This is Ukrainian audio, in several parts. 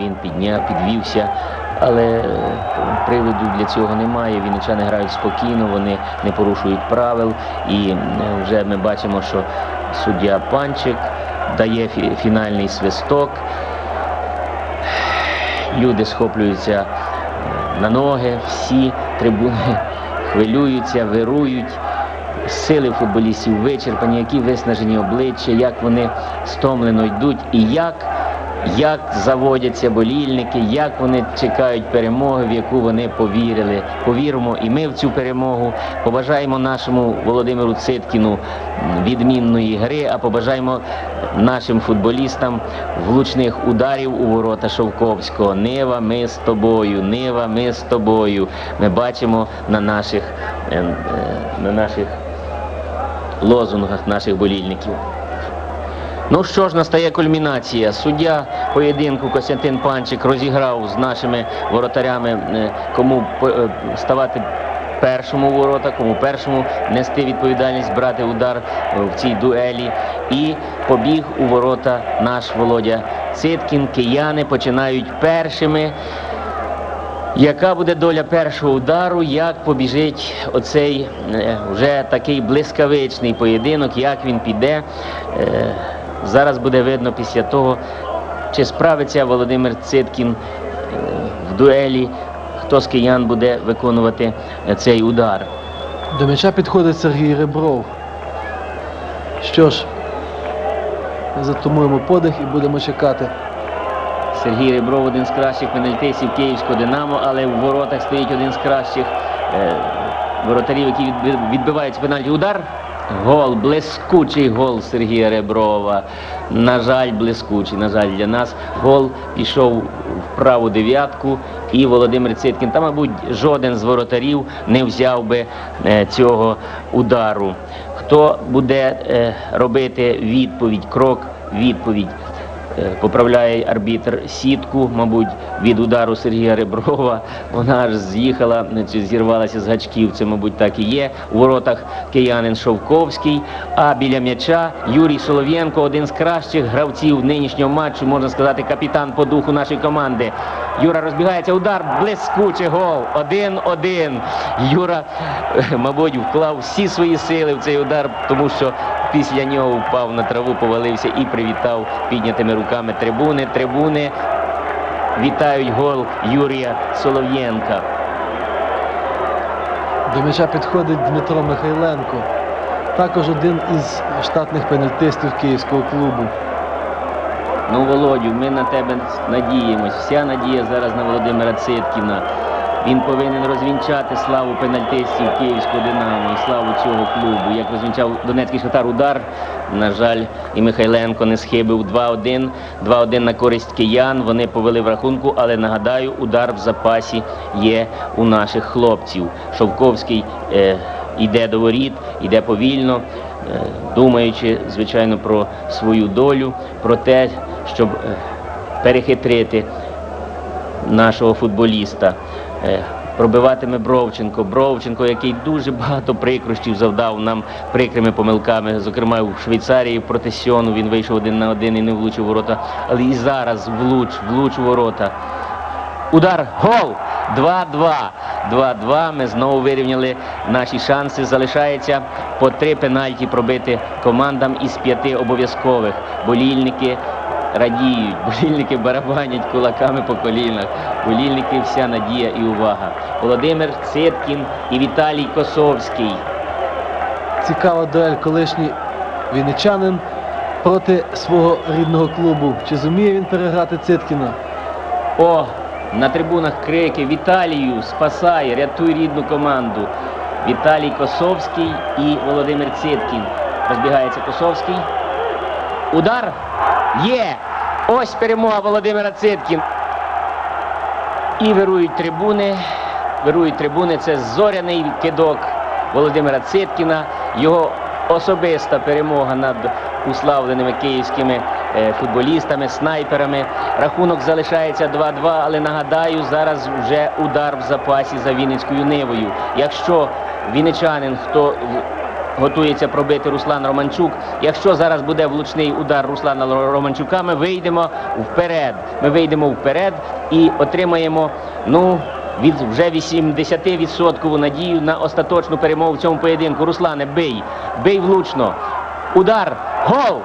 він підняв, підвівся. Але е, приводу для цього немає. Вінничани грають спокійно, вони не порушують правил. І вже ми бачимо, що суддя Панчик дає фінальний свисток. Люди схоплюються е, на ноги, всі трибуни хвилюються, вирують. Сили футболістів вичерпані, які виснажені обличчя, як вони стомлено йдуть, і як, як заводяться болільники, як вони чекають перемоги, в яку вони повірили. Повіримо і ми в цю перемогу. Побажаємо нашому Володимиру Циткіну відмінної гри, а побажаємо нашим футболістам влучних ударів у ворота Шовковського. Нива, ми з тобою, Нива, ми з тобою. Ми бачимо на наших, е, е, на наших лозунгах наших болільників. Ну що ж, настає кульмінація. Суддя поєдинку Костянтин Панчик розіграв з нашими воротарями, е, кому е, ставати першому ворота, кому першому нести відповідальність, брати удар е, в цій дуелі. І побіг у ворота наш Володя Циткін. Кияни починають першими. Яка буде доля першого удару, як побіжить оцей вже такий блискавичний поєдинок, як він піде. Зараз буде видно після того, чи справиться Володимир Циткін е, в дуелі, хто з киян буде виконувати е, цей удар. До м'яча підходить Сергій Ребров. Що ж, ми затумуємо подих і будемо чекати. Сергій Ребров один з кращих пенальтистів Київського Динамо, але в воротах стоїть один з кращих е, воротарів, які відби- відбивають пенальті. Удар. Гол, блискучий гол Сергія Реброва. На жаль, блискучий. На жаль, для нас гол пішов в праву дев'ятку, і Володимир Циткін. Та, мабуть, жоден з воротарів не взяв би е, цього удару. Хто буде е, робити відповідь, крок, відповідь? Е, Поправляє арбітр сітку, мабуть, від удару Сергія Реброва. Вона аж з'їхала е, чи зірвалася з гачків. Це, мабуть, так і є. У воротах киянин Шовковський. А біля м'яча Юрій Солов'єнко, один з кращих гравців нинішнього матчу, можна сказати, капітан по духу нашої команди. Юра розбігається, удар, блискучий гол. Один-один. Юра, е, мабуть, вклав всі свої сили в цей удар, тому що після нього впав на траву, повалився і привітав піднятими руками трибуни. Трибуни вітають гол Юрія Солов'єнка. До м'яча підходить Дмитро Михайленко. Також один із штатних пенальтистів київського клубу. Ну, Володю, ми на тебе надіємось. Вся надія зараз на Володимира Циткіна. Він повинен розвінчати славу пенальтистів Київського Динамо і славу цього клубу. Як розвінчав Донецький Шахтар удар, на жаль, і Михайленко не схибив 2-1. 2-1 на користь киян. Вони повели в рахунку, але нагадаю, удар в запасі є у наших хлопців. Шовковський е, йде до воріт, йде повільно, е, думаючи, звичайно, про свою долю, про те, щоб е, перехитрити нашого футболіста. Е, Пробиватиме Бровченко. Бровченко, який дуже багато прикрощів завдав нам прикрими помилками. Зокрема, у Швейцарії проти Сьону він вийшов один на один і не влучив ворота. Але і зараз влуч, влуч ворота. Удар, гол! 2-2. 2-2. Ми знову вирівняли наші шанси. Залишається по три пенальті пробити командам із п'яти обов'язкових. Болільники радіють, болільники барабанять кулаками по колінах. Болільники вся надія і увага. Володимир Циткін і Віталій Косовський. Цікава дуель колишній вінничанин проти свого рідного клубу. Чи зуміє він переграти Циткіна? О, на трибунах крики Віталію, спасай, рятуй рідну команду. Віталій Косовський і Володимир Циткін. Розбігається Косовський. Удар є. Ось перемога Володимира Циткін. І вирують трибуни. Вирують трибуни. Це зоряний кидок Володимира Циткіна. Його особиста перемога над уславленими київськими е, футболістами, снайперами. Рахунок залишається 2-2, але нагадаю, зараз вже удар в запасі за Вінницькою нивою. Якщо вінничанин, хто готується пробити Руслан Романчук. Якщо зараз буде влучний удар Руслана Романчука, ми вийдемо вперед. Ми вийдемо вперед і отримаємо ну, від вже 80% надію на остаточну перемогу в цьому поєдинку. Руслане, бий, бий влучно. Удар, гол!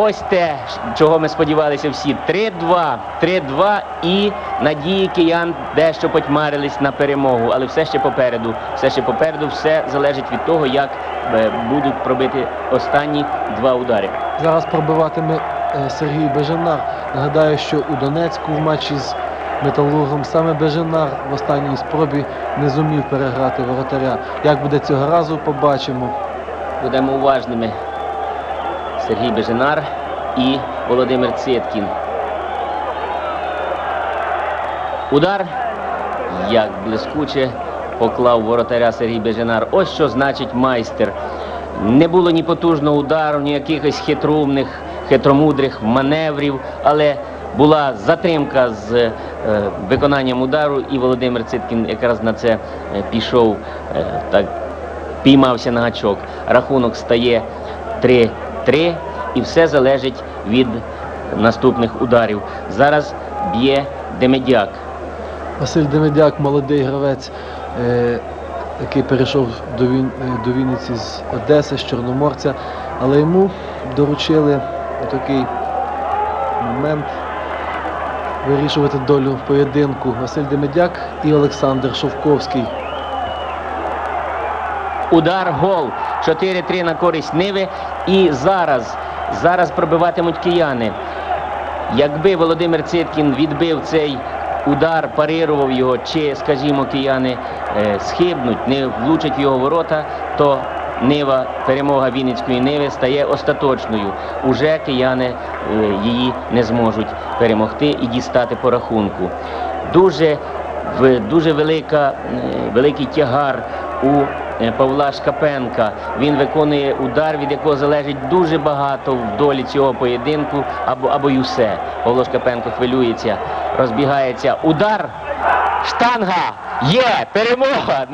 Ось те, чого ми сподівалися всі. 3-2. 3-2 і надії киян дещо потьмарились на перемогу. Але все ще попереду. Все ще попереду, все залежить від того, як е, будуть пробити останні два удари. Зараз пробиватиме е, Сергій Бежанар. Нагадаю, що у Донецьку в матчі з Металургом саме Бежанар в останній спробі не зумів переграти воротаря. Як буде цього разу, побачимо. Будемо уважними. Сергій Беженар і Володимир Циткін. Удар, як блискуче поклав воротаря Сергій Беженар. Ось що значить майстер. Не було ні потужного удару, ні якихось хитрумних, хитромудрих маневрів, але була затримка з е, виконанням удару, і Володимир Циткін якраз на це е, пішов е, так піймався на гачок. Рахунок стає 3-3 і все залежить від наступних ударів. Зараз б'є Демедяк. Василь Демедяк, молодий гравець, е, який перейшов до, Він, е, до Вінниці з Одеси, з Чорноморця, але йому доручили такий момент вирішувати долю поєдинку Василь Демедяк і Олександр Шовковський. Удар, гол. 4-3 на користь Ниви. І зараз, зараз пробиватимуть кияни. Якби Володимир Циткін відбив цей удар, парирував його, чи, скажімо, кияни е, схибнуть, не влучать в його ворота, то Нива, перемога Вінницької Ниви стає остаточною. Уже кияни е, її не зможуть перемогти і дістати по рахунку. Дуже, дуже велика, е, великий тягар у Павла Шкапенка. Він виконує удар, від якого залежить дуже багато в долі цього поєдинку, або, або й усе. Павло Шкапенко хвилюється, розбігається. Удар! Штанга! Є! Перемога!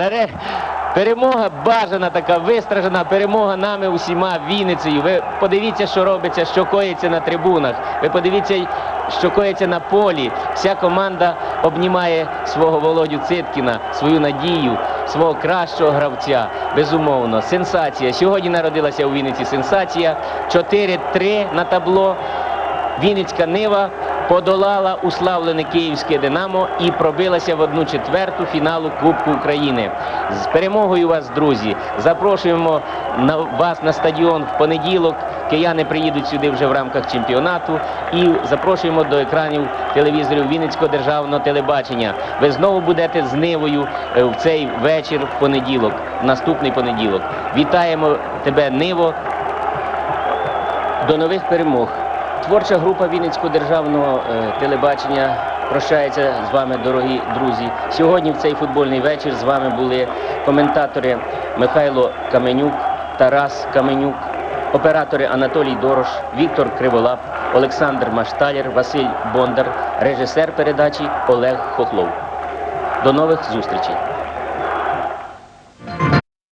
Перемога бажана така, вистражена перемога нами усіма Вінницею. Ви подивіться, що робиться, що коїться на трибунах. Ви подивіться, що коїться на полі. Вся команда обнімає свого Володю Циткіна, свою надію, свого кращого гравця. Безумовно, сенсація. Сьогодні народилася у Вінниці сенсація. 4-3 на табло. Вінницька Нива подолала уславлене київське Динамо і пробилася в одну четверту фіналу Кубку України. З перемогою вас, друзі, запрошуємо на вас на стадіон в понеділок. Кияни приїдуть сюди вже в рамках чемпіонату і запрошуємо до екранів телевізорів Вінницького державного телебачення. Ви знову будете з Нивою е, в цей вечір в понеділок, в наступний понеділок. Вітаємо тебе, Ниво. До нових перемог. Творча група Вінницького державного е, телебачення прощається з вами, дорогі друзі. Сьогодні в цей футбольний вечір з вами були коментатори Михайло Каменюк, Тарас Каменюк, оператори Анатолій Дорош, Віктор Криволап, Олександр Машталєр, Василь Бондар, режисер передачі Олег Хохлов. До нових зустрічей.